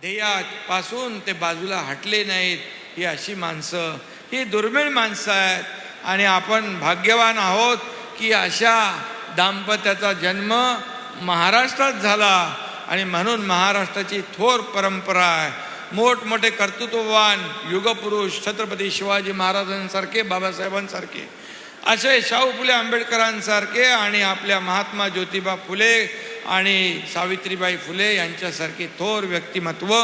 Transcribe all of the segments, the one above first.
ध्येयापासून ते बाजूला हटले नाहीत ही अशी माणसं ही दुर्मिळ माणसं आहेत. आणि आपण भाग्यवान आहोत की अशा दाम्पत्याचा जन्म महाराष्ट्रात झाला. आणि म्हणून महाराष्ट्राची थोर परंपरा आहे. मोठमोठे कर्तृत्ववान युगपुरुष छत्रपती शिवाजी महाराजांसारखे बाबासाहेबांसारखे असे शाहू फुले आंबेडकरांसारखे आणि आपल्या महात्मा ज्योतिबा फुले आणि सावित्रीबाई फुले यांच्यासारखी थोर व्यक्तिमत्व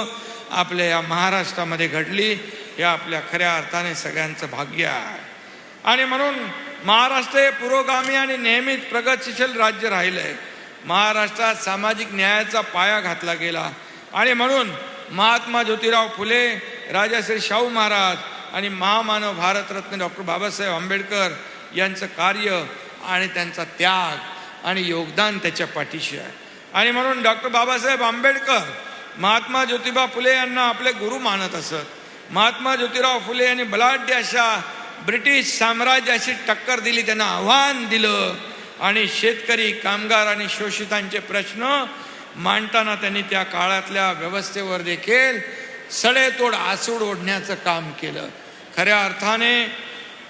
आपल्या या महाराष्ट्रामध्ये घडली. हे आपल्या खऱ्या अर्थाने सगळ्यांचं भाग्य आहे. आणि म्हणून महाराष्ट्र हे पुरोगामी आणि नेहमीच प्रगतशील राज्य राहिलं आहे महाराष्ट्रात सामाजिक न्यायाचा पाया घातला गेला. आणि म्हणून महात्मा ज्योतिराव फुले राजाश्री शाहू महाराज आणि महामानव भारतरत्न डॉक्टर बाबासाहेब आंबेडकर यांचं कार्य आणि त्यांचा त्याग आणि योगदान त्याच्या पाठीशी आहे. आणि म्हणून डॉक्टर बाबासाहेब आंबेडकर महात्मा ज्योतिबा फुले यांना आपले गुरु मानत असत. महात्मा ज्योतिराव फुले यांनी बलाढ्य अशा ब्रिटिश साम्राज्याशी टक्कर दिली त्यांना आव्हान दिलं. आणि शेतकरी कामगार आणि शोषितांचे प्रश्न मांडताना त्यांनी त्या काळातल्या व्यवस्थेवर देखील सडेतोड आसूड ओढण्याचं काम केलं. खऱ्या अर्थाने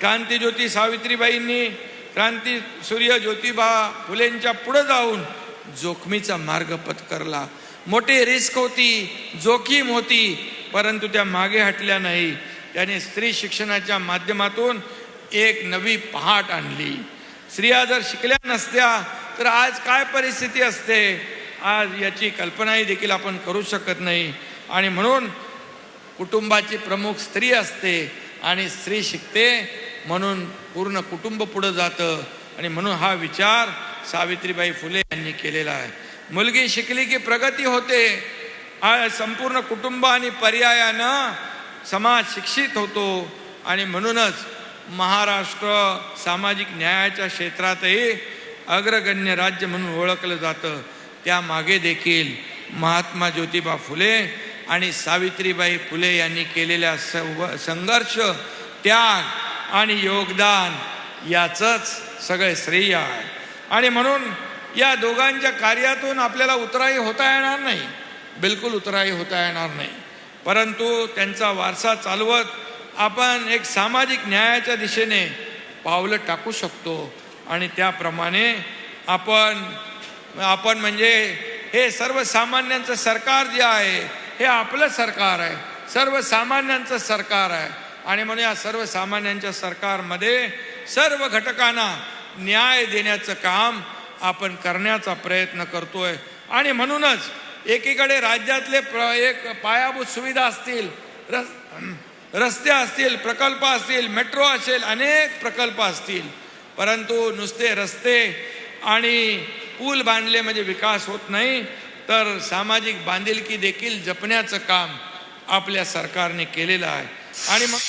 क्रांतीज्योती सावित्रीबाईंनी क्रांती सूर्य ज्योतिबा फुलेंच्या पुढे जाऊन जोखमीचा मार्ग पत्करला. मोठी रिस्क होती जोखीम होती परंतु त्या मागे हटल्या नाही. त्याने स्त्री शिक्षणाच्या माध्यमातून एक नवी पहाट आणली. स्त्रिया जर शिकल्या नसत्या तर आज काय परिस्थिती असते? आज याची कल्पनाही देखील आपण करू शकत नाही. आणि म्हणून कुटुंबाची प्रमुख स्त्री असते आणि स्त्री शिकते म्हणून पूर्ण कुटुंब पुढं जातं. आणि म्हणून हा विचार सावित्रीबाई फुले यांनी केलेला आहे. मुलगी शिकली की प्रगती होते. संपूर्ण कुटुंब आणि पर्यायानं समाज शिक्षित होतो. आणि म्हणूनच महाराष्ट्र सामाजिक न्यायाच्या क्षेत्रातही अग्रगण्य राज्य म्हणून ओळखलं जातं. त्यामागे देखील महात्मा ज्योतिबा फुले आणि सावित्रीबाई फुले यांनी केलेल्या संघर्ष त्याग आणि योगदान याचंच सगळे श्रेय आहे. आणि म्हणून या दोघांच्या कार्यातून आपल्याला उतराई होता येणार नाही. बिलकुल उतराई होता येणार नाही. परंतु त्यांचा वारसा चालवत आपण एक सामाजिक न्यायाच्या दिशेने पावलं टाकू शकतो. आणि त्याप्रमाणे आपण आपण म्हणजे हे सर्वसामान्यांचं सरकार जे आहे हे आपलं सरकार आहे. सर्वसामान्यांचं सरकार आहे. आणि म्हणून या सर्वसामान्यांच्या सरकारमध्ये सर्व घटकांना न्याय देण्याचं काम आपण करण्याचा प्रयत्न करतोय. आणि म्हणूनच एकीकडे राज्यातले प्र एक पायाभूत सुविधा असतील रस रस्ते असतील प्रकल्प असतील मेट्रो असेल अनेक प्रकल्प असतील. परंतु नुसते रस्ते आणि पूल बांधले म्हणजे विकास होत नाही तर सामाजिक बांधिलकी देखील जपण्याचं काम आपल्या सरकारने केलेलं आहे. आणि मग